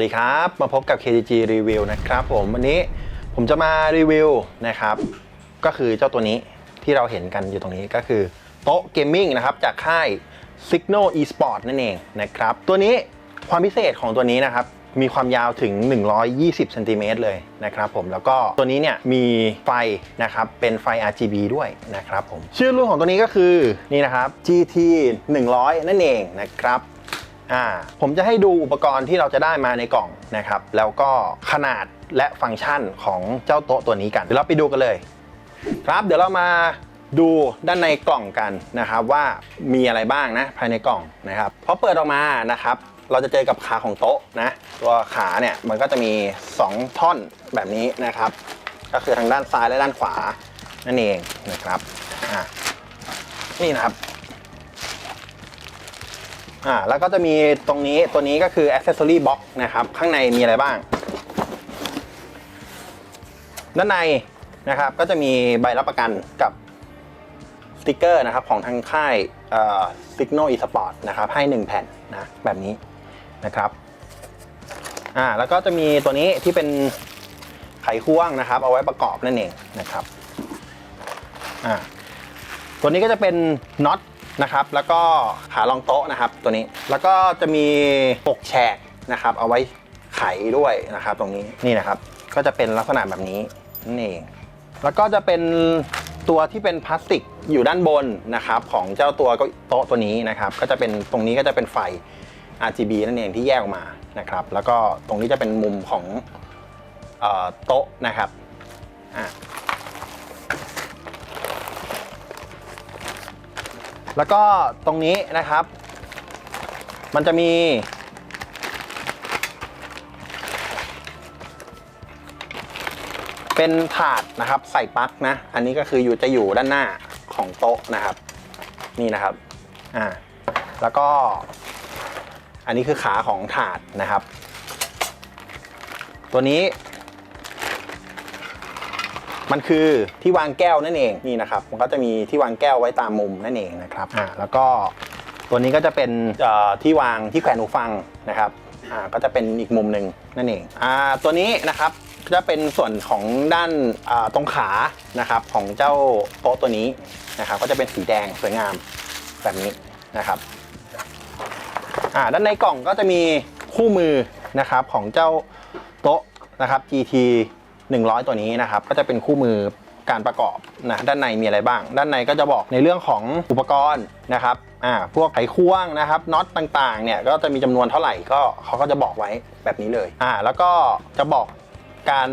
สวัสดีครับ มาพบกับ KDG Review นะครับผมวันนี้ผมจะมารีวิวนะครับ ก็คือเจ้าตัวนี้ที่เราเห็นกันอยู่ตรงนี้ก็คือโต๊ะเกมมิ่งนะครับจากค่าย Signal Esport นั่นเองนะครับ ตัวนี้ความพิเศษของตัวนี้นะครับ มีความยาวถึง 120เซนติเมตรเลยนะครับผมแล้วก็ตัวนี้เนี่ยมีไฟนะครับเป็นไฟ RGB ด้วยนะครับผมชื่อรุ่นของตัวนี้ก็คือนี่นะครับ GT 100 นั่นเองนะครับ อ่าผมจะให้ดูอุปกรณ์ที่เราจะได้มาในกล่องนะครับ แล้วก็ขนาดและฟังก์ชันของเจ้าโต๊ะตัวนี้กัน เดี๋ยวเราไปดูกันเลย ครับเดี๋ยวเรามาดูด้านในกล่องกันนะครับว่ามีอะไรบ้างนะภายในกล่องนะครับพอเปิดออกมานะครับ เราจะเจอกับขาของโต๊ะนะตัวขาเนี่ยมันก็จะมี 2 ท่อนแบบนี้นะครับ ก็คือทางด้านซ้ายและด้านขวานั่นเองนะครับนี่นะครับ อ่าแล้วก็จะมีตรงนี้ตัวนี้ก็คือ accessory box นะครับ ข้างในมีอะไรบ้าง ด้านในนะครับก็จะมีใบรับประกันกับสติกเกอร์นะครับของทางค่ายเอ่อ Signal eSport นะครับให้ 1 แผ่นนะแบบนี้นะครับอ่าแล้วก็จะมีตัวนี้ที่เป็นไขควงนะครับ เอาไว้ประกอบนั่นเองนะครับอ่าตัวนี้ก็จะเป็นน็อต นะครับ แล้วก็ขารองโต๊ะนะครับตัวนี้ แล้วก็จะมีปกแฉกนะครับ เอาไว้ไขด้วยนะครับ ตรงนี้นี่นะครับ ก็จะเป็นลักษณะแบบนี้นั่นเอง แล้วก็จะเป็นตัวที่เป็นพลาสติกอยู่ด้านบนนะครับของเจ้าตัวก็โต๊ะตัวนี้นะครับ ก็จะเป็นตรงนี้ก็จะเป็นไฟ RGB นั่นเองที่แยกออกมานะครับ แล้วก็ตรงนี้จะเป็นมุมของเอ่อโต๊ะนะครับ แล้วก็ตรงนี้นะครับ มันจะมีเป็นถาดนะครับใส่ปลั๊กนะ อันนี้ก็คืออยู่จะอยู่ด้านหน้าของโต๊ะนะครับ นี่นะครับอ่าแล้วก็ อันนี้คือขาของถาดนะครับ ตัวนี้ มันคือที่วางแก้วนั่นเองนี่นะครับมันก็จะมีที่วางแก้วไว้ตามมุมนั่นเองนะครับอ่าแล้วก็ตัวนี้ก็จะเป็นเอ่อที่วางที่แขวนหูฟังนะครับอ่าก็จะเป็นอีกมุมหนึ่งนั่นเองอ่าตัวนี้นะครับก็จะเป็นส่วนของด้านอ่าตรงขานะครับของเจ้าโต๊ะตัวนี้นะครับก็จะเป็นสีแดงสวยงามแบบนี้นะครับอ่าด้านในกล่องก็จะมีคู่มือนะครับของเจ้าโต๊ะนะครับ GT 100 ตัวนี้นะครับก็จะเป็นคู่มือการประกอบนะด้านในมีอะไรบ้าง ด้านในก็จะบอกในเรื่องของอุปกรณ์นะครับอ่าพวกไขควงนะครับน็อตต่างๆเนี่ยก็จะมีจำนวนเท่าไหร่ก็เขาก็จะบอกไว้แบบนี้เลยอ่าแล้วก็จะบอกการ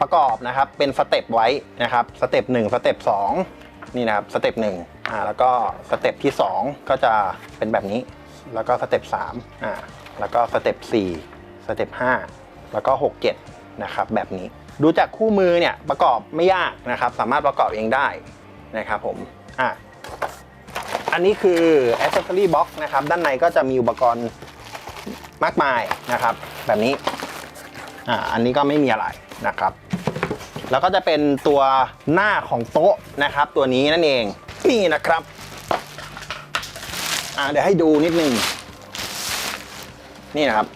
ประกอบนะครับเป็นสเต็ปไว้นะครับสเต็ป1สเต็ป2นี่นะครับสเต็ป1อ่าแล้วก็สเต็ปที่ 2 ก็จะเป็นแบบนี้ แล้วก็สเต็ป3อ่าแล้วก็สเต็ป4สเต็ป5แล้วก็ 6 7 นะครับแบบนี้ดูจากคู่มือเนี่ยประกอบไม่ยากนะครับ สามารถประกอบเองได้นะครับผมอะอันนี้คือ accessory box นะครับ ด้านในก็จะมีอุปกรณ์มากมายนะครับ แบบนี้อ่าอันนี้ก็ไม่มีอะไรนะครับ แล้วก็จะเป็นตัวหน้าของโต๊ะนะครับ ตัวนี้นั่นเองนี่นะครับอ่าเดี๋ยวให้ดูนิดนึงนี่นะครับ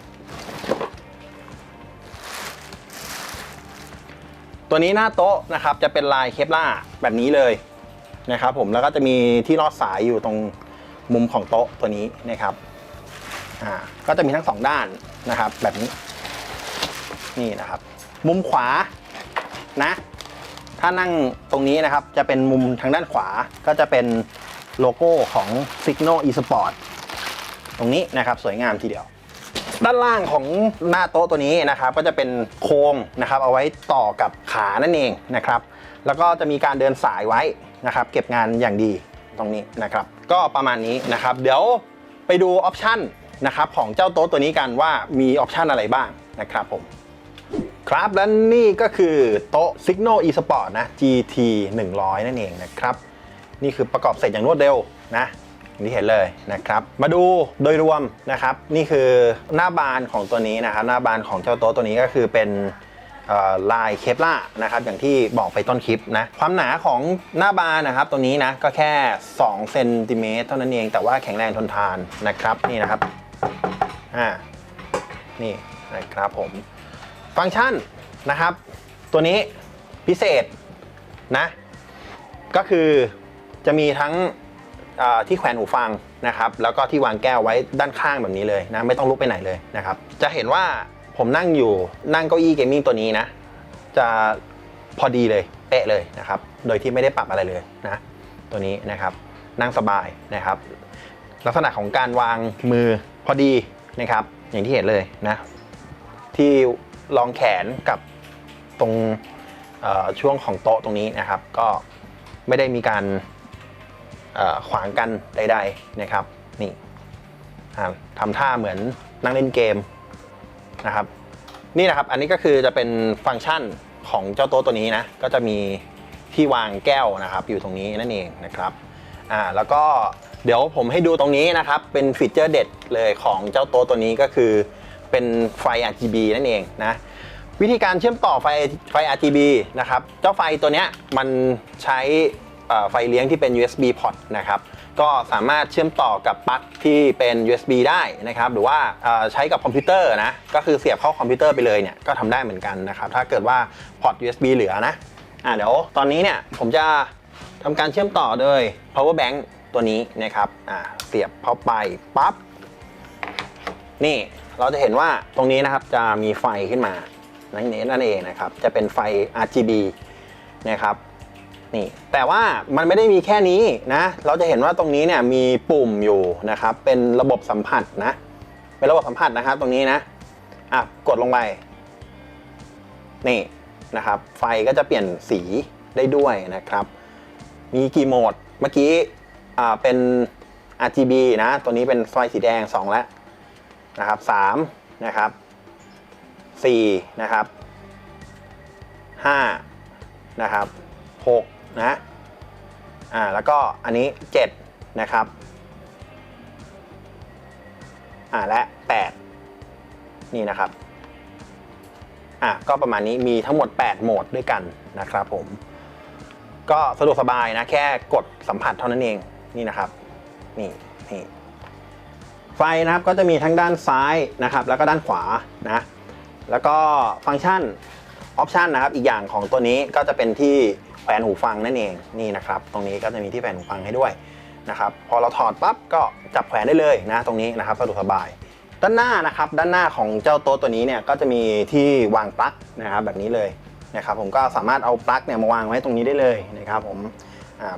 ตัวนี้หน้าโต๊ะนะครับจะเป็นลายเคปล่าแบบนี้เลยนะครับผมแล้วก็จะมีที่ลอดสายอยู่ตรงมุมของโต๊ะตัวนี้นะครับอ่าก็จะมีทั้งสองด้านนะครับแบบนี้นี่นะครับ มุมขวานะถ้านั่งตรงนี้นะครับจะเป็นมุมทางด้านขวาก็จะเป็นโลโก้ของ Signal eSport ตรงนี้นะครับสวยงามทีเดียว ด้านล่างของหน้าโต๊ะตัวนี้นะครับก็จะเป็นโครงนะครับเอาไว้ต่อกับขานั่นเองนะครับแล้วก็จะมีการเดินสายไว้นะครับเก็บงานอย่างดีตรงนี้นะครับก็ประมาณนี้นะครับเดี๋ยวไปดูออปชันนะครับของเจ้าโต๊ะตัวนี้กันว่ามีออปชันอะไรบ้างนะครับผมครับและนี่ก็คือโต๊ะ Signal eSport นะ GT 100 นั่นเองนะครับ นี่คือประกอบเสร็จอย่างรวดเร็วนะ ที่เห็นเลยนะครับ มาดูโดยรวมนะครับ นี่คือหน้าบานของตัวนี้นะครับ หน้าบานของเจ้าโต๊ะตัวนี้ก็คือเป็นลายเคปล่านะครับอย่างที่บอกไปต้นคลิปนะความหนาของหน้าบานนะครับตัวนี้นะก็แค่2เซนติเมตรเท่านั้นเองแต่ว่าแข็งแรงทนทานนะครับนี่นะครับอ่านี่นะครับผมฟังก์ชันนะครับ ตัวนี้พิเศษนะก็คือจะมีทั้ง ที่แขวนหูฟังนะครับแล้วก็ที่วางแก้วไว้ด้านข้างแบบนี้เลยนะไม่ต้องลุกไปไหนเลยนะครับจะเห็นว่าผมนั่งอยู่นั่งเก้าอี้เกมมิ่งตัวนี้นะจะพอดีเลยเป๊ะเลยนะครับโดยที่ไม่ได้ปรับอะไรเลยนะตัวนี้นะครับนั่งสบายนะครับ ลักษณะของการวางมือพอดีนะครับ อย่างที่เห็นเลยนะที่รองแขนกับตรงช่วงของโต๊ะตรงนี้นะครับ ก็ไม่ได้มีการ ขวางกันใดๆนะครับนี่ทำท่าเหมือนนั่งเล่นเกมนะครับนี่นะครับอันนี้ก็คือจะเป็นฟังก์ชันของเจ้าโต๊ะตัวนี้นะก็จะมีที่วางแก้วนะครับ อยู่ตรงนี้นั่นเองนะครับอ่าแล้วก็เดี๋ยวผมให้ดูตรงนี้นะครับเป็นฟีเจอร์เด็ดเลยของเจ้าโต๊ะตัวนี้ก็คือเป็นไฟ RGB นั่นเองนะวิธีการเชื่อมต่อไฟไฟ RGB นะครับเจ้าไฟตัวเนี้ยมันใช้ ไฟเลี้ยงที่เป็น USB port นะครับก็สามารถเชื่อมต่อกับปลั๊กที่เป็น USB ได้นะครับหรือว่าใช้กับคอมพิวเตอร์นะก็คือเสียบเข้าคอมพิวเตอร์ไปเลยเนี่ยก็ทำได้เหมือนกันนะครับถ้าเกิดว่าพอร์ต USB เหลือนะอ่าเดี๋ยวตอนนี้เนี่ยผมจะทำการเชื่อมต่อโดย power bank ตัวนี้นะครับอ่าเสียบเข้าไปปั๊บนี่เราจะเห็นว่าตรงนี้นะครับจะมีไฟขึ้นมานั่นเองนั่นเองนะครับจะเป็นไฟ RGB นะครับ นี่แต่ว่ามันไม่ได้มีแค่นี้นะ เราจะเห็นว่าตรงนี้เนี่ยมีปุ่มอยู่นะครับ เป็นระบบสัมผัสนะ เป็นระบบสัมผัสนะครับ ตรงนี้นะอะกดลงไปนี่นะครับ ไฟก็จะเปลี่ยนสีได้ด้วยนะครับ มีกี่โหมดเมื่อกี้อ่าเป็น RGB นะ ตัวนี้เป็นไฟสีแดง 2 แล้วนะครับ3นะครับ4นะครับ5นะครับ6 นะอ่าแล้วก็อันนี้ 7 นะครับอ่าและ 8 นี่นะครับอะก็ประมาณนี้มีทั้งหมด 8 โหมดด้วยกันนะครับผม ก็สะดวกสบายนะ แค่กดสัมผัสเท่านั้นเองนี่นะครับ นี่นี่ไฟนะครับก็จะมีทั้งด้านซ้ายนะครับ แล้วก็ด้านขวานะแล้วก็ฟังก์ชันออปชันนะครับ อีกอย่างของตัวนี้ก็จะเป็นที่ แขวนหูฟังนั่นเองนี่นะครับ ตรงนี้ก็จะมีที่แขวนหูฟังให้ด้วยนะครับพอเราถอดปั๊บก็จับแขวนได้เลยนะตรงนี้นะครับสะดวกสบาย ด้านหน้านะครับด้านหน้าของเจ้าโต๊ะตัวนี้เนี่ยก็จะมีที่วางปลั๊กนะครับแบบนี้เลยนะครับผมก็สามารถเอาปลั๊กเนี่ยมาวางไว้ตรงนี้ได้เลยนะครับผม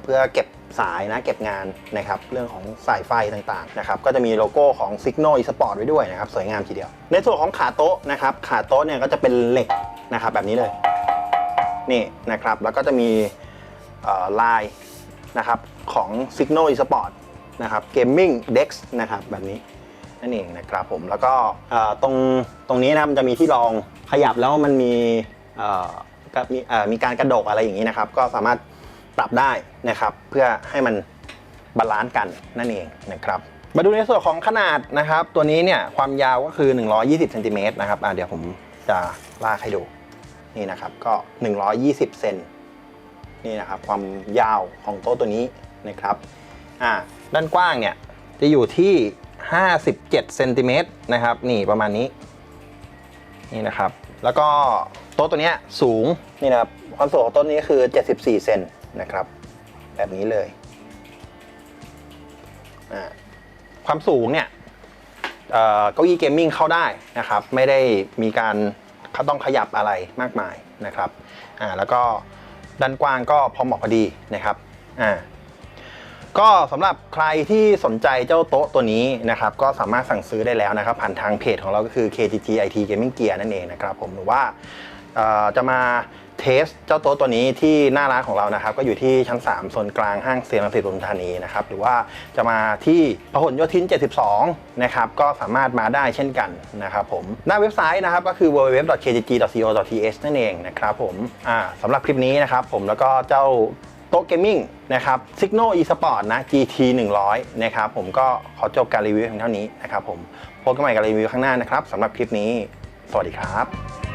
เพื่อเก็บสายนะเก็บงานนะครับเรื่องของสายไฟต่างๆนะครับก็จะมีโลโก้ของ Signal eSport ไว้ด้วยนะครับสวยงามทีเดียว ในส่วนของขาโต๊ะนะครับขาโต๊ะเนี่ยก็จะเป็นเหล็กนะครับแบบนี้เลย นี่นะครับ แล้วก็จะมีลายนะครับของ Signal eSport นะครับ Gaming Dex นะครับแบบนี้นั่นเองนะครับผมแล้วก็ตรงตรงนี้นะครับมันจะมีที่รองขยับแล้วมันมีมีมีการกระดกอะไรอย่างนี้นะครับ ก็สามารถปรับได้นะครับเพื่อให้มันบาลานซ์กันนั่นเองนะครับ มาดูในส่วนของขนาดนะครับ ตัวนี้เนี่ยความยาวก็คือ 120เซนติเมตรนะครับเดี๋ยวผมจะลากให้ดู นี่นะครับก็ 120 เซนนี่นะครับความยาวของโต๊ะตัวนี้นะครับอ่าด้านกว้างเนี่ยจะอยู่ที่ 57เซนติเมตรนะครับนี่ประมาณนี้นี่นะครับแล้วก็โต๊ะตัวนี้สูงนี่นะครับความสูงของโต๊ะนี้คือ 74 เซนนะครับแบบนี้เลยอ่าความสูงเนี่ยเออเก้าอี้เกมมิ่งเข้าได้นะครับไม่ได้มีการ เขาต้องขยับอะไรมากมายนะครับอ่าแล้วก็ด้านกว้างก็พอเหมาะพอดีนะครับอ่าก็สำหรับใครที่สนใจเจ้าโต๊ะตัวนี้นะครับก็สามารถสั่งซื้อได้แล้วนะครับ ผ่านทางเพจของเราก็คือ KTG IT Gaming Gear นั่นเองนะครับผมหรือว่าจะมา เทสเจ้าโต๊ะตัวนี้ที่หน้าร้านของเรานะครับ ก็อยู่ที่ชั้น 3 โซนกลางห้างเซียนรังสิตปทุมธานีนะครับ หรือว่าจะมาที่พหลโยธิน 72 นะครับ ก็สามารถมาได้เช่นกันนะครับผม หน้าเว็บไซต์นะครับ ก็คือ www.kgg.co.th นั่นเองนะครับผมอ่าสำหรับคลิปนี้นะครับผมแล้วก็เจ้าโต๊ะเกมมิ่งนะครับ Signal eSport นะ GT 100 นะครับผมก็ขอจบการรีวิวเพียงเท่านี้นะครับผมพบกันใหม่กับรีวิวข้างหน้านะครับสำหรับคลิปนี้ สวัสดีครับ